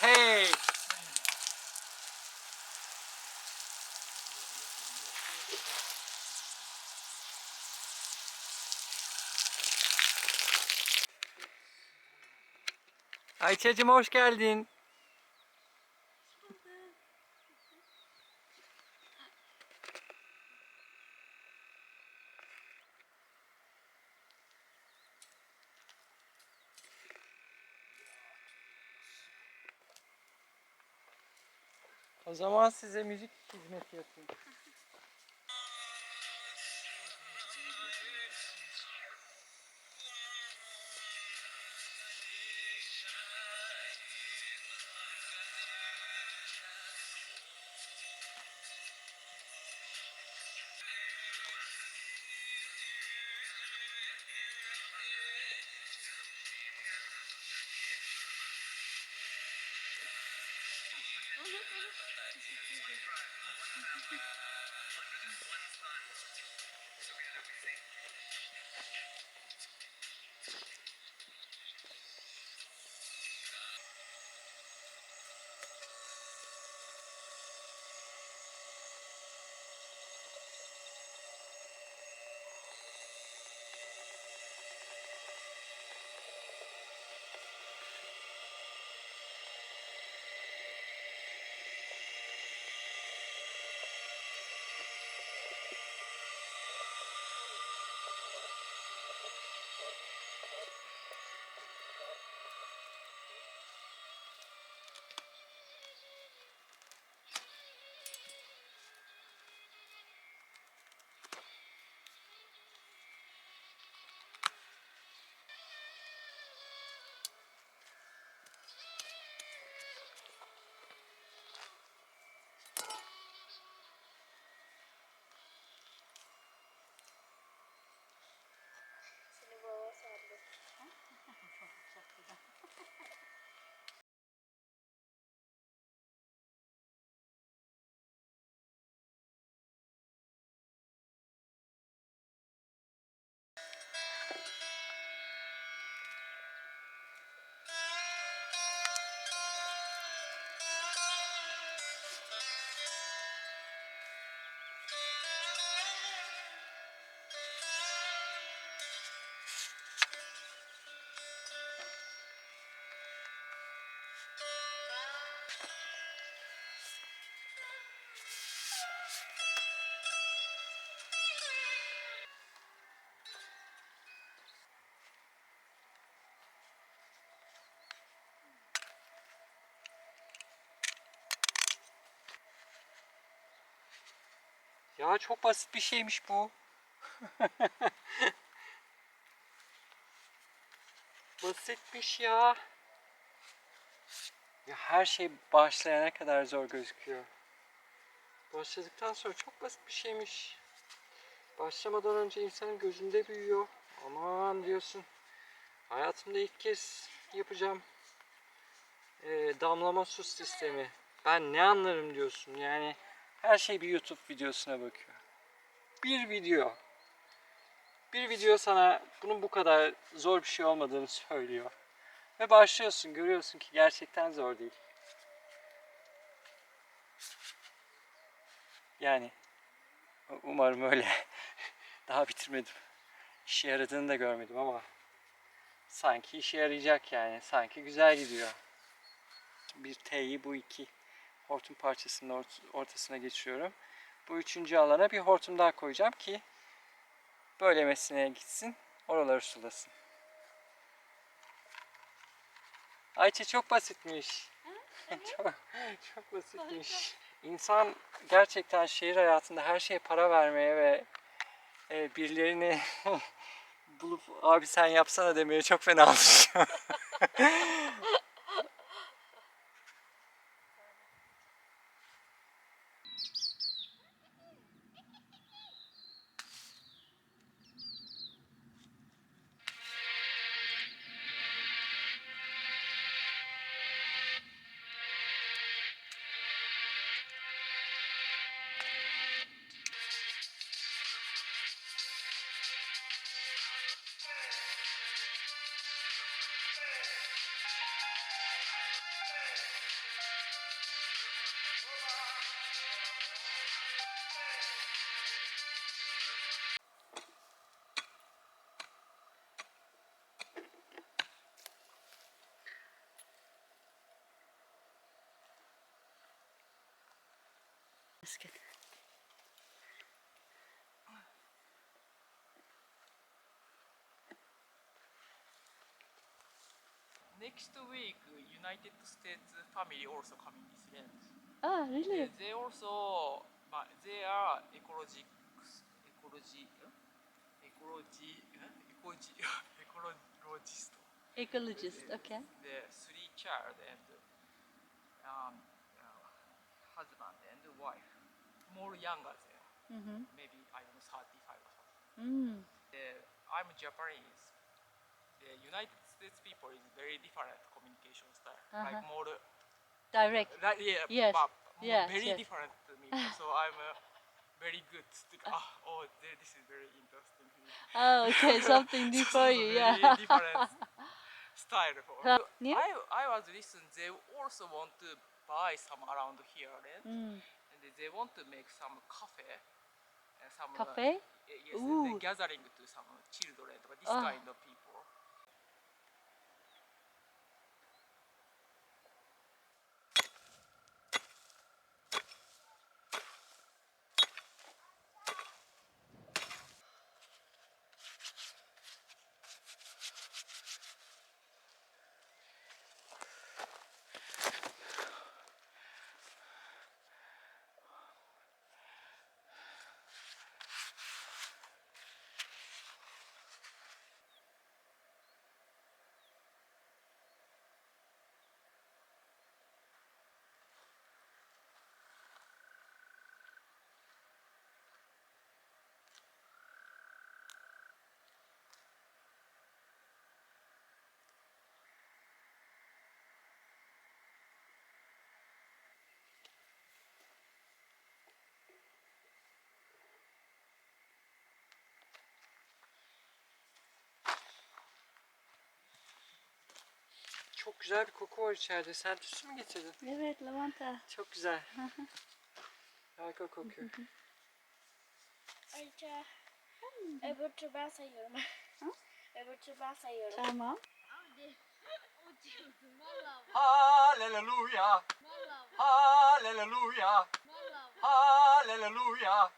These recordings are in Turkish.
hey. Ayça'cığım hoş geldin. O zaman size müzik hizmeti yapayım. Ya çok basit bir şeymiş bu. Basitmiş ya. Ya her şey başlayana kadar zor gözüküyor. Başladıktan sonra çok basit bir şeymiş. Başlamadan önce insanın gözünde büyüyor. Aman diyorsun. Hayatımda ilk kez yapacağım. Ee, damlama su sistemi. Ben ne anlarım diyorsun yani. Her şey bir YouTube videosuna bakıyor. Bir video. Bir video sana bunun bu kadar zor bir şey olmadığını söylüyor. Ve başlıyorsun, görüyorsun ki gerçekten zor değil. Yani umarım öyle. Daha bitirmedim. İşe yaradığını da görmedim ama sanki işe yarayacak yani. Sanki güzel gidiyor. Bir T'yi bu iki hortum parçasının ort- ortasına geçiriyorum. Bu üçüncü alana bir hortum daha koyacağım ki böylemesine gitsin, oraları sulasın. Ayça çok basitmiş. çok, çok basitmiş. İnsan gerçekten şehir hayatında her şeye para vermeye ve e, birilerini bulup abi sen yapsana demeye çok fena alışıyor. biscuit. Next week, United States family also coming this land. Ah, really? They, they also, but they are ecologics, ecology, ecology, ecology, ecologist. Ecologist, okay. The three child and um, more younger than Mm-hmm. maybe I don't know 35 or something. Mm. Uh, I'm Japanese. The United States people is very different communication style. Like Uh-huh. more Direct. Yeah, Yes, but yes, very yes. different to me. so I'm uh, very good. To, ah, oh, th- this is very interesting. Oh, okay, something new for you, yeah. different style for. Uh, yeah? I I was listening. They also want to buy some around here, right? Mm. They- want to make some cafe. And some uh, yes, Ooh. gathering to some children or this Ah. kind of people. Çok güzel bir koku var içeride. Sen tütsü mü getirdin? Evet, lavanta. Çok güzel. Harika kokuyor. Ayrıca öbür tur ben sayıyorum. öbür tur ben sayıyorum. Tamam. Hallelujah. Hallelujah. Hallelujah.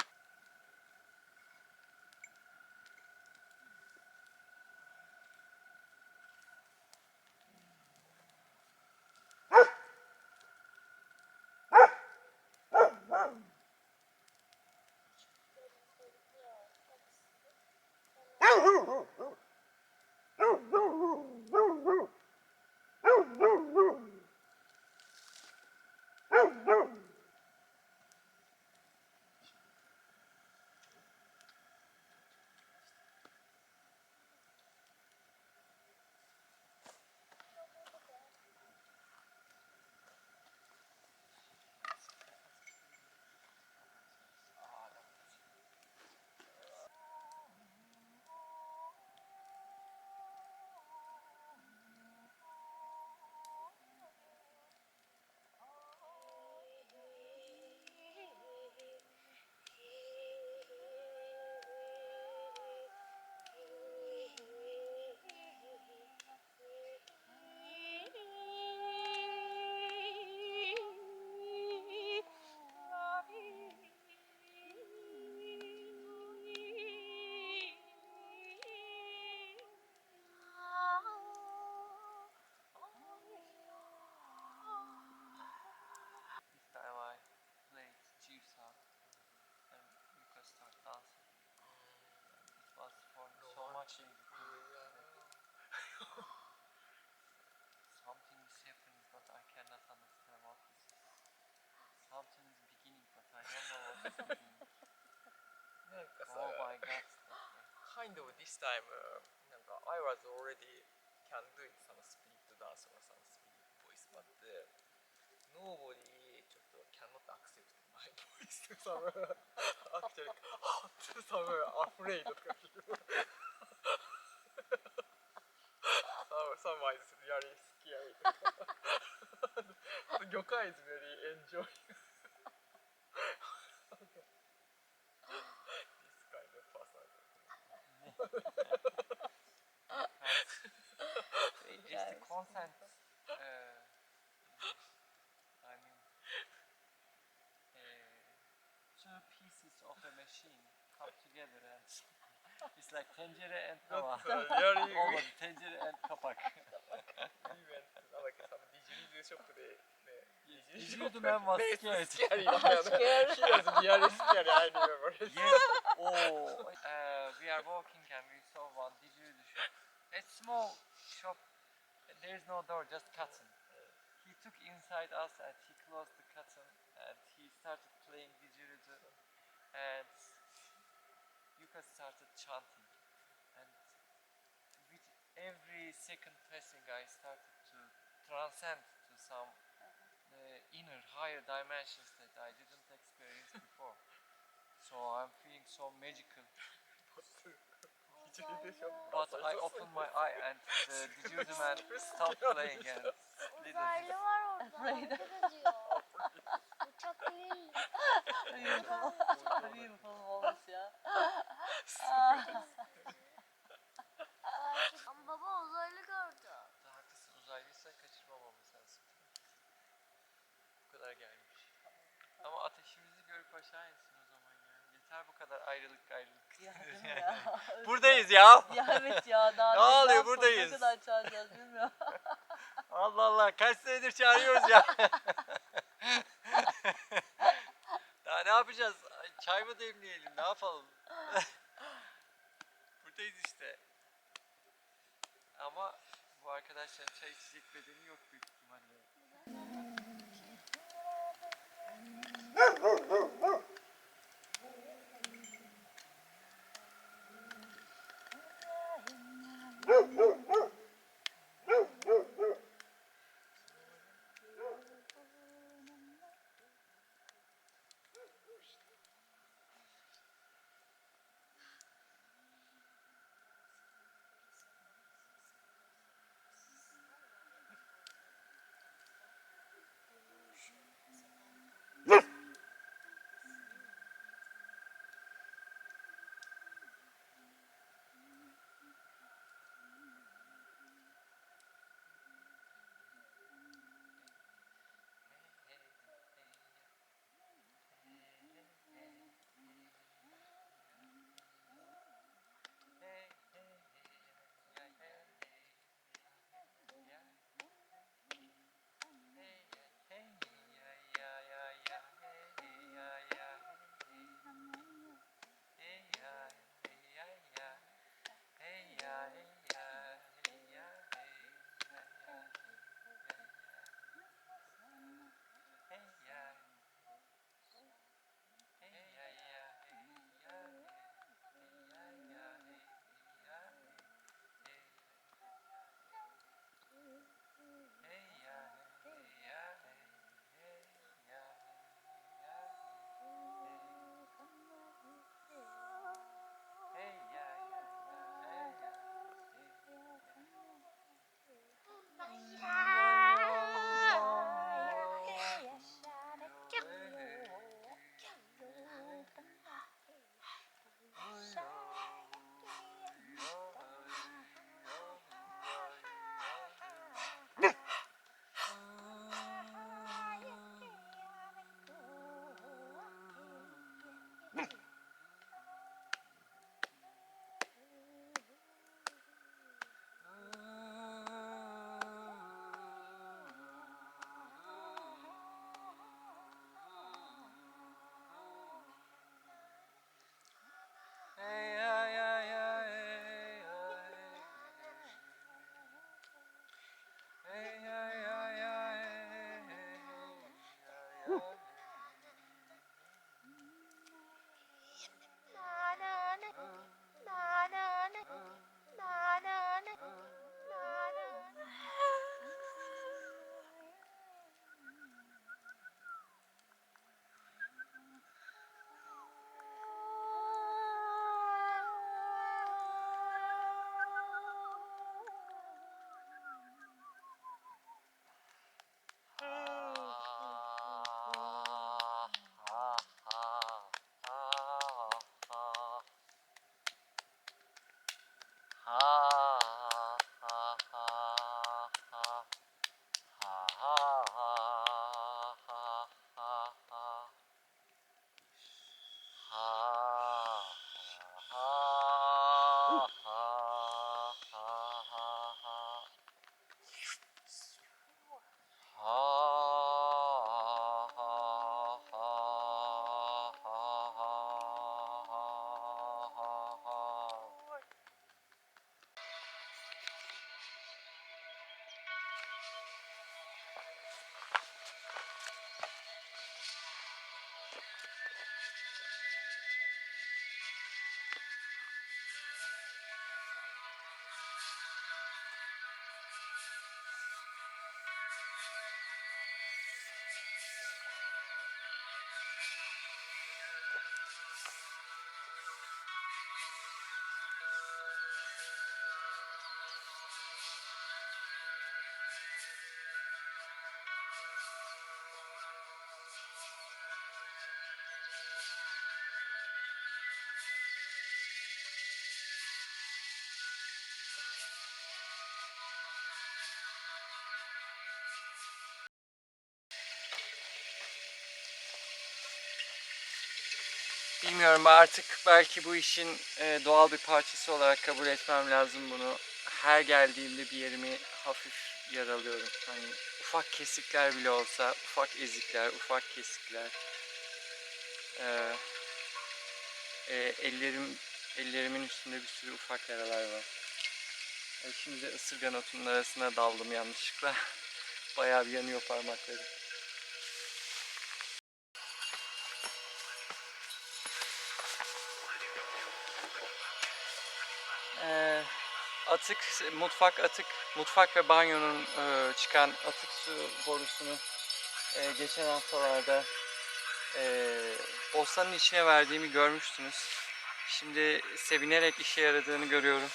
This time, uh, なんか I was already can do it some spirit dance or some spirit voice, but uh, nobody ちょっと cannot accept my voice. to Some actually to some afraid とか some some is really scary とか魚介 is very enjoying. consent. ee, I mean, uh, two pieces of a machine come together and it's like tencere and tava. Gör Olmadı, tencere and kapak. çok det Diciliyordum ben basket. Basket yani. Diğer yani Yes. Oh. Uh, we are walking and we saw one diciliyordum shop. A small shop There is no door, just curtain. He took inside us and he closed the curtain and he started playing didgeridoo and Yuka started chanting and with every second passing I started to transcend to some uh, inner higher dimensions that I didn't experience before. So I'm feeling so magical. But I opened my eye and the deodorant stopped playing and didn't. Ya. Ya evet ya daha Ne oluyor, yapalım, buradayız. Ne kadar çağıracağız bilmiyorum. Allah Allah kaç senedir çağırıyoruz ya. Daha ne yapacağız? Ay, Çay mı demleyelim ne yapalım? Bilmiyorum artık belki bu işin e, doğal bir parçası olarak kabul etmem lazım bunu. Her geldiğimde bir yerimi hafif yaralıyorum. Hani ufak kesikler bile olsa, ufak ezikler, ufak kesikler. Ee, ellerim ellerimin üstünde bir sürü ufak yaralar var. E, şimdi de ısırgan otunun arasına daldım yanlışlıkla. Bayağı bir yanıyor parmaklarım. Ee, atık, mutfak atık, mutfak ve banyonun e, çıkan atık su borusunu e, geçen haftalarda e, bostanın içine verdiğimi görmüştünüz. Şimdi sevinerek işe yaradığını görüyorum.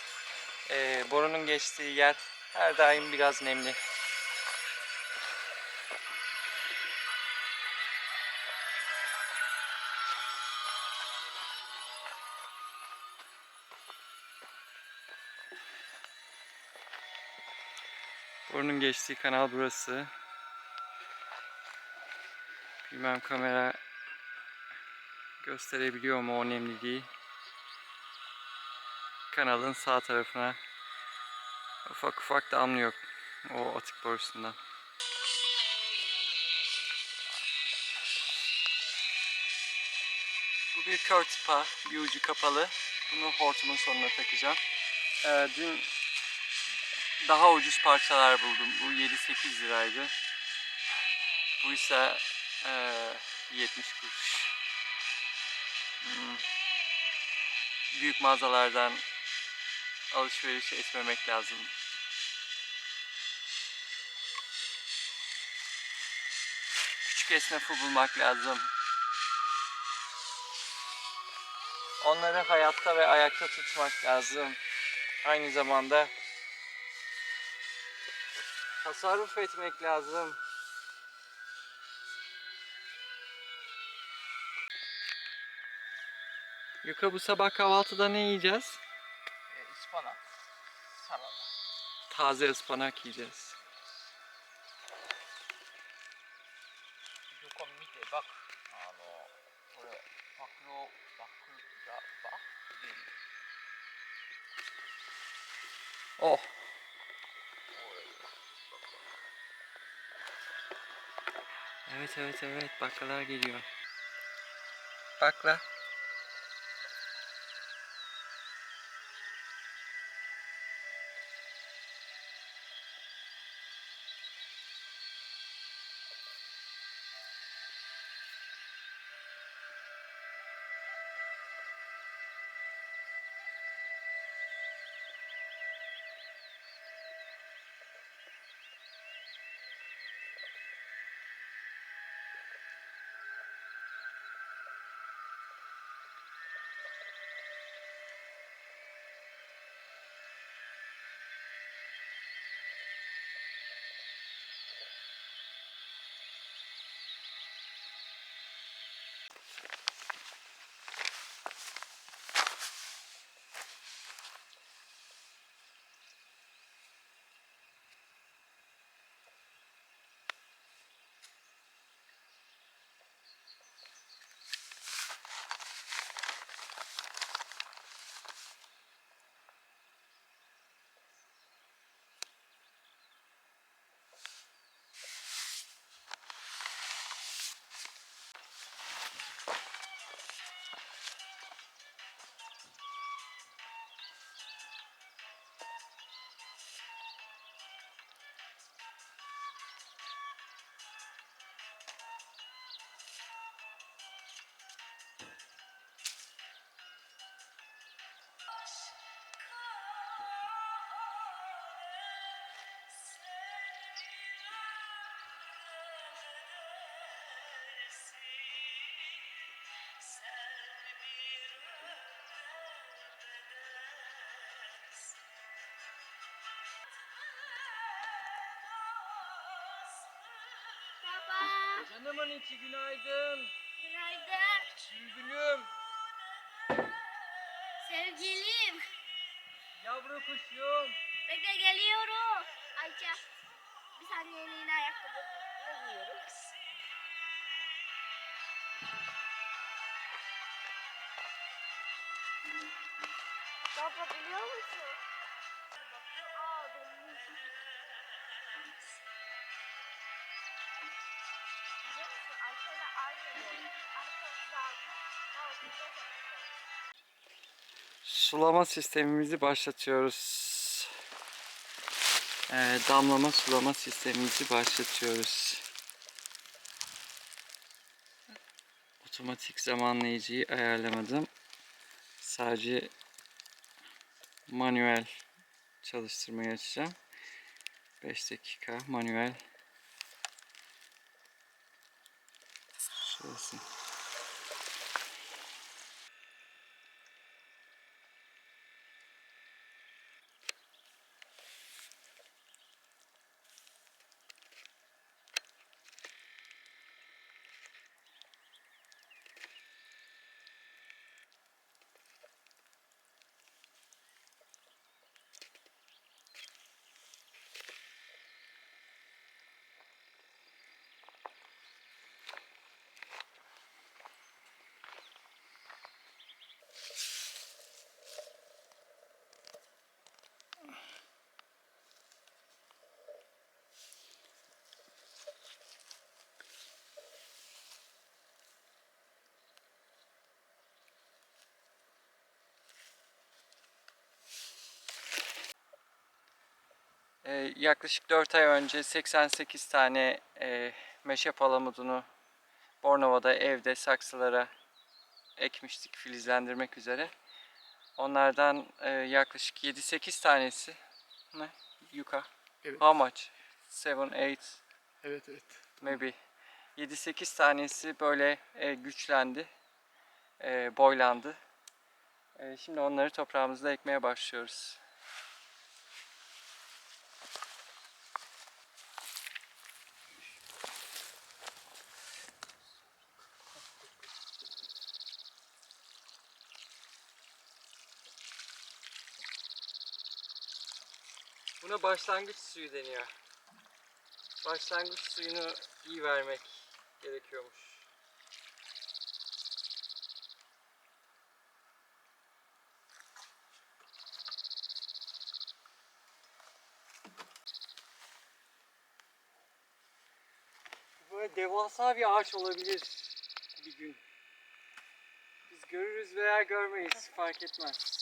E, borunun geçtiği yer her daim biraz nemli. Borunun geçtiği kanal burası. Bilmem kamera gösterebiliyor mu o nemliliği. Kanalın sağ tarafına ufak ufak damlıyor o atık borusundan. Bu bir kör tipa, bir ucu kapalı. Bunu hortumun sonuna takacağım. Ee, dün daha ucuz parçalar buldum. Bu 7-8 liraydı. Bu ise eee 70 kuruş. Hmm. Büyük mağazalardan alışveriş etmemek lazım. Küçük esnafı bulmak lazım. Onları hayatta ve ayakta tutmak lazım. Aynı zamanda tasarruf etmek lazım. Yuka bu sabah kahvaltıda ne yiyeceğiz? E, ıspanak. Salata. Taze ıspanak yiyeceğiz. Yuka mite bak. Ano, kore bakro bakura ba. Oh. Evet evet evet baklalar geliyor. Bakla. Hanımın içi günaydın. Günaydın. Bülbülüm. Sevgilim. Yavru kuşum. Bekle geliyorum. Ayça. Bir saniyeliğine ayakkabı giyiyoruz. Kapatılıyor musun? Sulama sistemimizi başlatıyoruz. Ee, damlama sulama sistemimizi başlatıyoruz. Otomatik zamanlayıcıyı ayarlamadım. Sadece manuel çalıştırmayı açacağım. 5 dakika manuel. Şurası. Ee, yaklaşık 4 ay önce 88 tane e, meşe palamudunu Bornova'da evde saksılara ekmiştik filizlendirmek üzere. Onlardan e, yaklaşık 7-8 tanesi ne? Yuka. Evet. How much? 7, 8 Evet evet. maybe. 7-8 tanesi böyle e, güçlendi. E, boylandı. E, şimdi onları toprağımızda ekmeye başlıyoruz. Buna başlangıç suyu deniyor. Başlangıç suyunu iyi vermek gerekiyormuş. Böyle devasa bir ağaç olabilir bir gün. Biz görürüz veya görmeyiz fark etmez.